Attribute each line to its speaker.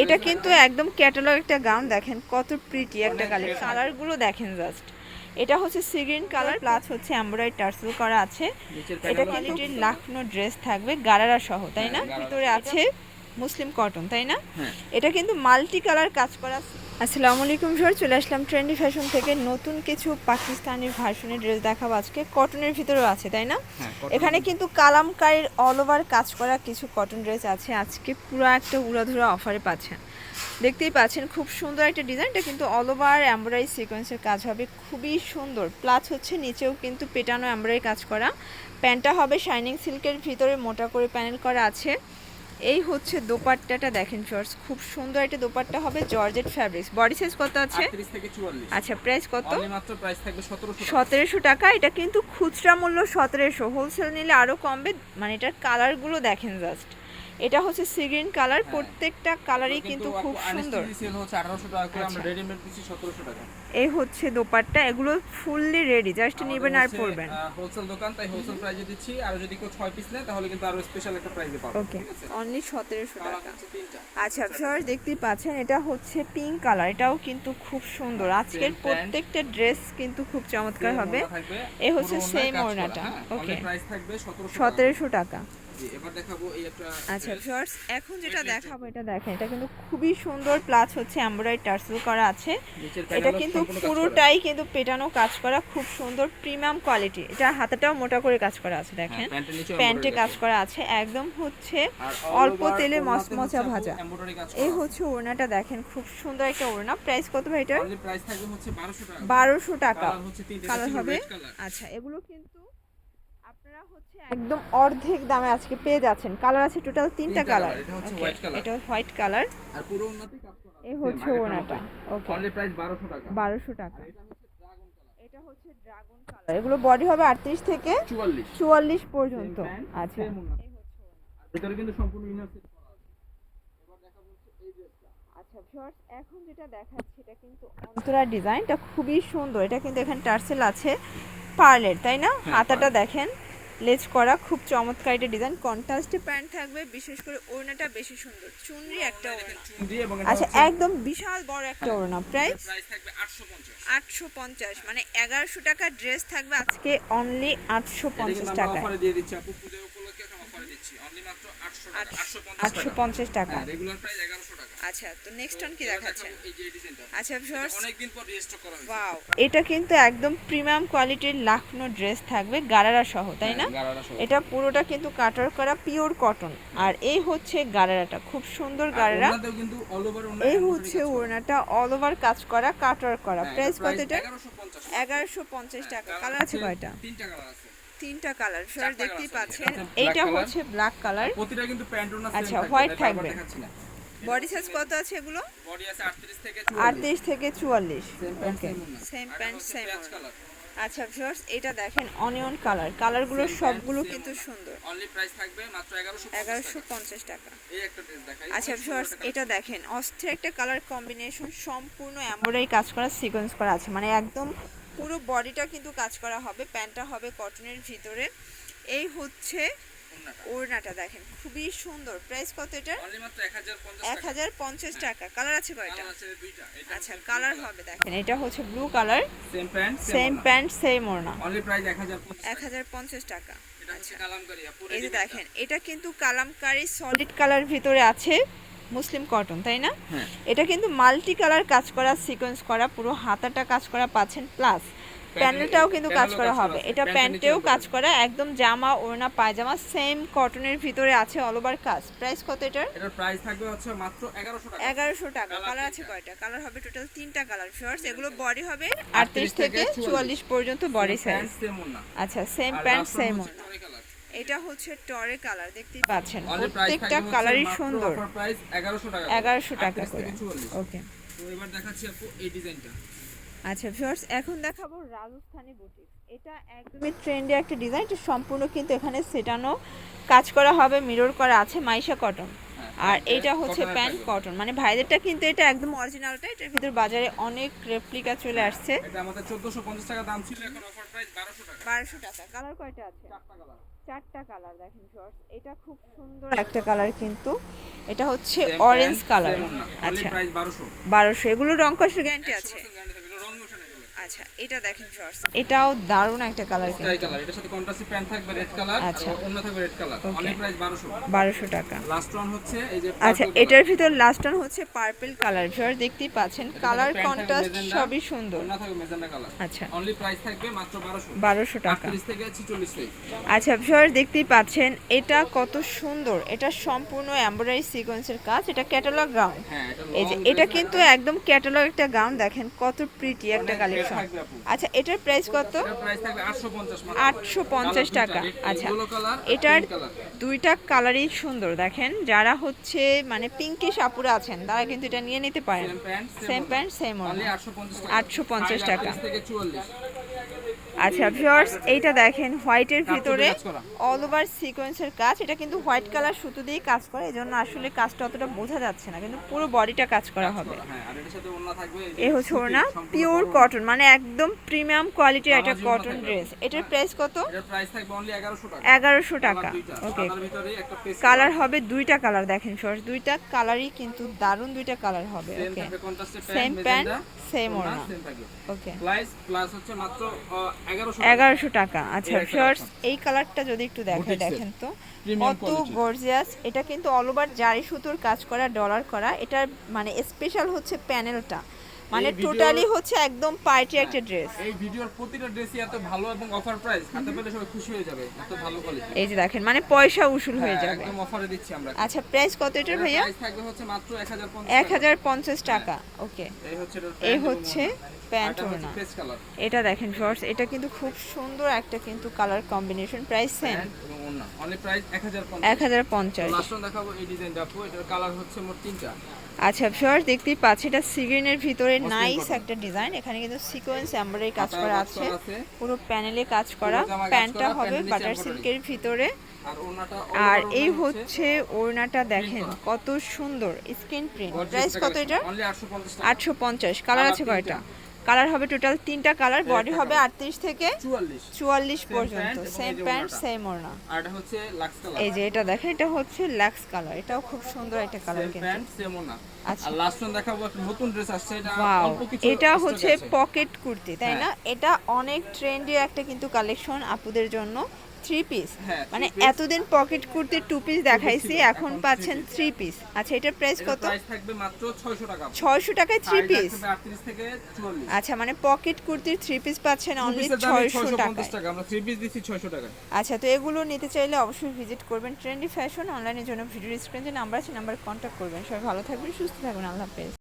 Speaker 1: এটা কিন্তু একদম ক্যাটালগ একটা গাউন দেখেন কত প্রিটি একটা কালার কালারগুলো দেখেন জাস্ট এটা হচ্ছে সিগ্রিন কালার প্লাস হচ্ছে এমব্রয়ডারি টার্সেল করা আছে। এটা কিন্তু লাখনো ড্রেস থাকবে গারারা সহ তাই না? ভিতরে আছে মুসলিম কটন তাই না?
Speaker 2: হ্যাঁ।
Speaker 1: এটা কিন্তু মাল্টি কালার কাজ করা আসসালামু আলাইকুম স্যার চলে আসলাম ট্রেন্ডি ফ্যাশন থেকে। নতুন কিছু পাকিস্তানি ভার্সনের ড্রেস দেখাবো আজকে। কটনের ভিতরেও আছে তাই না?
Speaker 2: হ্যাঁ,
Speaker 1: এখানে কিন্তু কালামকারীর অল ওভার কাজ করা কিছু কটন ড্রেস আছে। আজকে পুরো একটা উড়াধুরা অফারে পাচ্ছেন। দেখতেই পাচ্ছেন খুব সুন্দর একটা ডিজাইনটা কিন্তু অল ওভার এমব্রয়ডারি সিকোয়েন্সের কাজ হবে। খুবই সুন্দর। প্লাস হচ্ছে নিচেও কিন্তু পেটানো এমব্রয়ডারি কাজ করা। প্যান্টটা হবে শাইনিং সিল্কের ভিতরে মোটা করে প্যানেল করা আছে। এই হচ্ছে দোপাট্টাটা দেখেন শর্টস খুব সুন্দর একটা দোপাট্টা হবে জর্জেট ফ্যাব্রিক্স। বডি সাইজ কত আছে?
Speaker 2: 38 থেকে 44
Speaker 1: আচ্ছা প্রাইস কত?
Speaker 2: অনলি মাত্র প্রাইস থাকবে 1700
Speaker 1: সতেরোশো টাকা এটা কিন্তু খুচরা মূল্য সতেরোশো। হোলসেল নিলে আরও কমবে মানে এটার কালারগুলো দেখেন জাস্ট। এটা হচ্ছে সিগ্রিন কালার প্রত্যেকটা কালারই কিন্তু খুব সুন্দর।
Speaker 2: সেল হচ্ছে 1800 টাকা করে আমরা
Speaker 1: আচ্ছা।
Speaker 2: 1700
Speaker 1: এই হচ্ছে দোপাট্টা এগুলো ফুললি রেডি জাস্ট নেবেন আর পরবেন।
Speaker 2: হোলসেল দোকান তাই হোলসেল প্রাইসে দিচ্ছি আর যদি কেউ 6 পিস নেয় তাহলে কিন্তু আরও স্পেশাল একটা প্রাইসে পাবে
Speaker 1: ওকে অনলি সতেরোশো
Speaker 2: কালার
Speaker 1: টাকা।
Speaker 2: হচ্ছে
Speaker 1: আচ্ছা ভিউয়ার্স দেখতেই পাচ্ছেন এটা হচ্ছে পিঙ্ক কালার এটাও কিন্তু খুব সুন্দর। আজকের প্রত্যেকটা ড্রেস কিন্তু খুব চমৎকার হবে। এ হচ্ছে same ওড়নাটা, ওকে
Speaker 2: প্রাইস হ্যাঁ, থাকবে 1700
Speaker 1: সতেরোশো টাকা।
Speaker 2: জি এবার দেখাবো এই একটা
Speaker 1: আচ্ছা। ভিউয়ার্স এখন যেটা দেখাবো এটা দেখেন এটা কিন্তু খুবই সুন্দর প্লাস হচ্ছে এমব্রয়ডারি টার্সেল করা আছে। এটা কিন্তু। পুরোটাই কিন্তু পেটানো কাজ করা খুব সুন্দর প্রিমিয়াম কোয়ালিটি। এটা হাতাটাও মোটা করে কাজ করা আছে দেখেন।
Speaker 2: হ্যাঁ, নিচে
Speaker 1: প্যান্টে কাজ করা আছে একদম হচ্ছে অল্প তেলে মচমচা ভাজা। এই হচ্ছে ওড়নাটা দেখেন খুব সুন্দর একটা ওড়না। প্রাইস কত ভাই এটার?
Speaker 2: Only থাকবে হচ্ছে 1200 টাকা।
Speaker 1: বারোশো টাকা।
Speaker 2: কালার
Speaker 1: হবে আচ্ছা এগুলো কিন্তু আপনারা হচ্ছে একদম অর্ধেক দামে আজকে পেয়ে যাচ্ছেন। কালার আছে টোটাল তিনটা কালার।
Speaker 2: এটা হচ্ছে white color।
Speaker 1: এটা হোয়াইট কালার।
Speaker 2: আর পুরো উন্নতি কাজ করা।
Speaker 1: এই হচ্ছে ওড়নাটা। ওকে
Speaker 2: অনলি প্রাইস 1200 টাকা।
Speaker 1: বারোশো টাকা।
Speaker 2: এটা হচ্ছে ড্রাগন কালার
Speaker 1: এটা হচ্ছে ড্রাগন কালার এগুলো বডি হবে আটত্রিশ থেকে
Speaker 2: 44
Speaker 1: চুয়াল্লিশ পর্যন্ত। আচ্ছা।
Speaker 2: ভিতরে কিন্তু সম্পূর্ণ ইনার সেট
Speaker 1: আচ্ছা ভিউয়ার্স এখন যেটা দেখাচ্ছি এটা কিন্তু অন্তরা ডিজাইনটা খুবই সুন্দর। এটা কিন্তু এখানে টার্সেল আছে পার্লের তাই না?
Speaker 2: হ্যাঁ,
Speaker 1: হাতাটা দেখেন। লেজ করা খুব চমৎকার একটা ডিজাইন কন্ট্রাস্টে প্যান্ট থাকবে বিশেষ করে ওড়নাটা বেশি সুন্দর। চুনরি একটা ওড়না। আচ্ছা। একদম বিশাল বড় একটা ওড়না। প্রাইস
Speaker 2: প্রাইস থাকবে 850
Speaker 1: আটশো পঞ্চাশ মানে এগারোশো টাকা ড্রেস থাকবে আজকে অনলি আটশো পঞ্চাশ
Speaker 2: টাকা দিয়ে দিচ্ছি আপু
Speaker 1: আটশো পঞ্চাশ টাকা।
Speaker 2: হ্যাঁ রেগুলার প্রাইস 1100 টাকা।
Speaker 1: আচ্ছা তো নেক্সট অন কি
Speaker 2: ডিজাইনটা
Speaker 1: আচ্ছা ভিউয়ার্স
Speaker 2: অনেকদিন পর রিস্টক করা হয়েছে।
Speaker 1: ওয়াও এটা কিন্তু একদম প্রিমিয়াম কোয়ালিটির লাখনো ড্রেস থাকবে গারারা সহ তাই না?
Speaker 2: হ্যাঁ, সহ।
Speaker 1: এটা পুরোটা কিন্তু কাটার করা পিওর কটন আর এই হচ্ছে গারারাটা খুব সুন্দর গারারা। এই হচ্ছে ওড়নাটা অল ওভার কাজ করা কাটার করা।
Speaker 2: হ্যাঁ,
Speaker 1: প্রাইস কত এটা? এগারোশো পঞ্চাশ। টাকা।
Speaker 2: কালার
Speaker 1: আছে কয়টা?
Speaker 2: তিনটা কালার আছে।
Speaker 1: তিনটা কালার স্যার দেখতেই পাচ্ছেন। এইটা হচ্ছে ব্ল্যাক কালার
Speaker 2: প্রতিটা কিন্তু
Speaker 1: আচ্ছা,
Speaker 2: বারবার
Speaker 1: থাকবে। বডি সাইজ কত আছে এগুলো?
Speaker 2: বডি আছে 38 থেকে
Speaker 1: আটত্রিশ থেকে চুয়াল্লিশ।
Speaker 2: Same pant
Speaker 1: okay
Speaker 2: same
Speaker 1: pant same
Speaker 2: color
Speaker 1: আচ্ছা ভিউয়ার্স এটা দেখেন অনিয়ন কালার কালারগুলো সবগুলো কিন্তু সুন্দর।
Speaker 2: অনলি প্রাইস থাকবে মাত্র 1150
Speaker 1: এগারোশো
Speaker 2: টাকা।
Speaker 1: পঞ্চাশ টাকা।
Speaker 2: এই একটা ড্রেস দেখাই।
Speaker 1: আচ্ছা ভিউয়ার্স এটা দেখেন অস্থির একটা কালার কম্বিনেশন সম্পূর্ণ এমব্রয়ডারি কাজ করা সিকোয়েন্স করা আছে। মানে একদম পুরো বডিটা কিন্তু কাজ করা হবে প্যান্টটা হবে কটনের ভিতরে। এই হচ্ছে
Speaker 2: ওড়নাটা।
Speaker 1: দেখেন খুবই সুন্দর। প্রাইস কত এটা
Speaker 2: অনলি মাত্র 1050
Speaker 1: এক
Speaker 2: টাকা।
Speaker 1: হাজার পঞ্চাশ টাকা। কালার আছে কয়টা?
Speaker 2: কালার আছে এটা
Speaker 1: আচ্ছা কালার হবে দেখেন এটা হচ্ছে blue color
Speaker 2: same pant
Speaker 1: same ওড়না।
Speaker 2: অনলি প্রাইস 1050
Speaker 1: এক হাজার পঞ্চাশ টাকা।
Speaker 2: এটা হচ্ছে কালামকারী আপু
Speaker 1: এই যে দেখেন এটা কিন্তু কালামকারি সলিড কালার ভিতরে আছে। মুসলিম কটন তাই না?
Speaker 2: হ্যাঁ।
Speaker 1: এটা কিন্তু মাল্টি কালার কাজ করা সিকোয়েন্স করা পুরো হাতাটা কাজ করা পাচ্ছেন প্লাস প্যানেলটাও কিন্তু কাজ করা হবে। এটা প্যান্টেও কাজ করা একদম জামা ওড়না পায়জামা সেম কটনের ভিতরে আছে অল ওভার কাজ। প্রাইস কত এটার?
Speaker 2: এটার প্রাইস থাকবে হচ্ছে মাত্র 1100 টাকা।
Speaker 1: এগারোশো টাকা। কালার আছে কয়টা? কালার হবে টোটাল তিনটা কালার ফিওর্স এগুলো বডি হবে
Speaker 2: 38
Speaker 1: আটত্রিশ থেকে
Speaker 2: থেকে
Speaker 1: চুয়াল্লিশ পর্যন্ত বডি সাইজ
Speaker 2: ওড়না।
Speaker 1: আচ্ছা সেম প্যান্ট সেম
Speaker 2: কালার
Speaker 1: এটা হচ্ছে টরে কালার দেখতেই পাচ্ছেন। প্রত্যেকটা কালারই সুন্দর।
Speaker 2: প্রাইস 1100 টাকা
Speaker 1: এগারোশো টাকা
Speaker 2: 38
Speaker 1: করে। ওকে।
Speaker 2: তো এবার দেখাচ্ছি আপু এই ডিজাইনটা।
Speaker 1: আচ্ছা ভিউয়ার্স এখন দেখাবো রাজস্থানি বুটিক এটা একদমই ট্রেন্ডি একটা ডিজাইন এটা সম্পূর্ণ কিন্তু এখানে সেটানো কাজ করা হবে মিরর করা আছে মাইশা কটন আর এটা হচ্ছে প্যান্ট কটন মানে ভাইদেরটা কিন্তু এটা একদম অরিজিনালটা এটার ভিতর বাজারে অনেক রেপ্লিকা চলে আসছে।
Speaker 2: এটা আমাদের 1450 টাকা দাম ছিল এখন অফার প্রাইস 1200 টাকা।
Speaker 1: বারোশো টাকা। কালার কয়টা আছে?
Speaker 2: চারটা কালার
Speaker 1: চারটা কালার দেখেন শর্টস এটা খুব সুন্দর একটা কালার কিন্তু এটা হচ্ছে অরেঞ্জ কালার আচ্ছা। বারোশো। এগুলো রং কষের গ্যারান্টি আছে
Speaker 2: 100% guarantee থাকবে, এগুলো রং motion এগুলো।
Speaker 1: আচ্ছা এটা দেখেন শর্টস এটাও দারুণ একটা কালার কিন্তু।
Speaker 2: এটার সাথে থাকবে
Speaker 1: আচ্ছা।
Speaker 2: আর থাকবে red color।
Speaker 1: Okay.
Speaker 2: Only price 1200
Speaker 1: বারোশো টাকা।
Speaker 2: লাস্ট ওয়ান হচ্ছে এই যে
Speaker 1: আচ্ছা এটার ভিতর লাস্ট ওয়ান হচ্ছে পার্পল কালার ভিউয়ার দেখতেই পাচ্ছেন কালার কন্ট্রাস্ট সবই সুন্দর।
Speaker 2: থাকবে।
Speaker 1: আচ্ছা।
Speaker 2: Only price থাকবে মাত্র 1200
Speaker 1: বারোশো টাকা।
Speaker 2: 38 থেকে 46
Speaker 1: আচ্ছা ভিউয়ার দেখতেই পাচ্ছেন এটা কত সুন্দর। এটা সম্পূর্ণ এমব্রয়ডারি সিকোয়েন্সের কাজ। এটা ক্যাটালগ গাউন
Speaker 2: হ্যাঁ, এটা
Speaker 1: এই যে এটা কিন্তু একদম ক্যাটালগ একটা গাউন দেখেন কত প্রিটি একটা কালেকশন
Speaker 2: থাকবে আপু।
Speaker 1: আচ্ছা এটার প্রাইস কত
Speaker 2: এটার পঞ্চাশ থাকবে 850 মাত্র।
Speaker 1: 850 টাকা। আচ্ছা। এটার দুইটা কালারই সুন্দর দেখেন যারা হচ্ছে মানে পিঙ্কি আপুরা আছেন তারা কিন্তু এটা নিয়ে নিতে পারেন সেম প্যান্ট সেম
Speaker 2: আটশো 850 টাকা।
Speaker 1: 850 টাকা।
Speaker 2: থেকে 44
Speaker 1: আচ্ছা ভিউয়ার্স এইটা দেখেন হোয়াইটের ভিতরে অল ওভার সিকোয়েন্সের কাজ। এটা কিন্তু হোয়াইট কালার সুতো দিয়ে কাজ করে এজন্য আসলে কাজটা অতটা বোঝা যাচ্ছে না কিন্তু পুরো বডিটা কাজ করা হবে।
Speaker 2: হ্যাঁ, এই
Speaker 1: এ হচ্ছে ওড়না পিওর কটন মানে একদম প্রিমিয়াম কোয়ালিটির একটা কটন ড্রেস এটার প্রাইস কত?
Speaker 2: এটার প্রাইস থাকবে অনলি 1100 টাকা।
Speaker 1: এগারোশো টাকা ওকে কালার হবে দুইটা কালার দেখেন সর দুইটা কালারই কিন্তু দারুণ দুইটা কালার হবে ওকে সেম প্যান্ট সেম ওড়না ওকে
Speaker 2: প্রাইস প্লাস হচ্ছে মাত্র আহ, 1100
Speaker 1: এগারোশো টাকা। আচ্ছা শর্টস এই কালারটা যদি একটু দেখে দেখেন তো। কত। গর্জিয়াস এটা কিন্তু অল ওভার জারি সুতোর কাজ করা ডলার করা। এটার মানে স্পেশাল হচ্ছে প্যানেলটা মানে টোটালি হচ্ছে একদম পার্টি একটা ড্রেস
Speaker 2: এই ভিডিওর প্রতিটা ড্রেসই এত ভালো এবং অফার প্রাইস হাতে পেলে সবাই খুশি হয়ে যাবে এত ভালো কোয়ালিটি
Speaker 1: এই যে দেখেন মানে পয়সা উসুল হয়ে যাবে।
Speaker 2: একদম অফারে দিচ্ছি আমরা।
Speaker 1: আচ্ছা প্রাইস কত এটার ভাইয়া?
Speaker 2: প্রাইস থাকবে হচ্ছে মাত্র 1050
Speaker 1: এক হাজার পঞ্চাশ টাকা ওকে
Speaker 2: এই হচ্ছে
Speaker 1: এই হচ্ছে। প্যান্ট
Speaker 2: আর এটা
Speaker 1: দেখেন শর্টস এটা কিন্তু খুব সুন্দর একটা কিন্তু color combination price same
Speaker 2: only price 1050
Speaker 1: এক হাজার পঞ্চাশ।
Speaker 2: লাস্ট দেখাবো এই ডিজাইনটা আপু এটার কালার হচ্ছে মোট তিনটা।
Speaker 1: আচ্ছা শর্টস দেখতেই পাচ্ছি এটা সিগ্রিনের ভিতরে নাইস একটা ডিজাইন এখানে কিন্তু সিকোয়েন্স এমব্রয়ডারি কাজ করা আছে। পুরো প্যানেলে কাজ করা। প্যান্টটা হবে বাটার সিল্কের ভিতরে।
Speaker 2: আর
Speaker 1: এই হচ্ছে ওড়নাটা দেখেন কত সুন্দর। স্ক্রিন প্রিন্ট প্রাইস কত এটা
Speaker 2: 850
Speaker 1: আটশো পঞ্চাশ কালার আছে। কয়টা? কালার হবে টোটাল তিনটা কালার বডি হবে
Speaker 2: colour।
Speaker 1: আটত্রিশ থেকে
Speaker 2: 44
Speaker 1: চুয়াল্লিশ
Speaker 2: Same
Speaker 1: পর্যন্ত সেম প্যান্ট। সেম ওড়না
Speaker 2: আর এটা হচ্ছে লাক্স কালার
Speaker 1: এই যে এটা দেখেন এটা হচ্ছে লাক্স কালার এটাও খুব সুন্দর একটা কালার
Speaker 2: সেম
Speaker 1: কিন্তু
Speaker 2: প্যান্ট সেম ওড়না
Speaker 1: আচ্ছা।
Speaker 2: আর লাস্ট ওয়ান দেখাবো একটা নতুন ড্রেস আসছে এটা অল্প কিছু
Speaker 1: এটা হচ্ছে পকেট কুর্তি তাই না
Speaker 2: হ্যাঁ।
Speaker 1: এটা অনেক ট্রেন্ডি একটা কিন্তু কালেকশন আপুদের জন্য থ্রি পিস
Speaker 2: হ্যাঁ,
Speaker 1: মানে এতদিন পকেট কুর্তির টু পিস দেখাইছি এখন
Speaker 2: এখন
Speaker 1: পাচ্ছেন থ্রি পিস আচ্ছা এটার প্রাইস কত?
Speaker 2: থাকবে মাত্র 600 টাকা।
Speaker 1: ছয়শো টাকায় থ্রি পিস আচ্ছা মানে পকেট কুর্তির থ্রি পিস পাচ্ছেন অনলি ছয়শো
Speaker 2: টাকা। আমরা থ্রি পিস দিচ্ছি 600 টাকা
Speaker 1: আচ্ছা তো এগুলো নিতে চাইলে অবশ্যই ভিজিট করবেন। ট্রেন্ডি ফ্যাশন অনলাইনের জন্য ভিডিও স্ক্রিনে নাম্বার আছে নাম্বার কন্ট্যাক্ট করবেন। সবাই ভালো থাকবেন সুস্থ থাকবেন। আল্লাহ হাফেজ।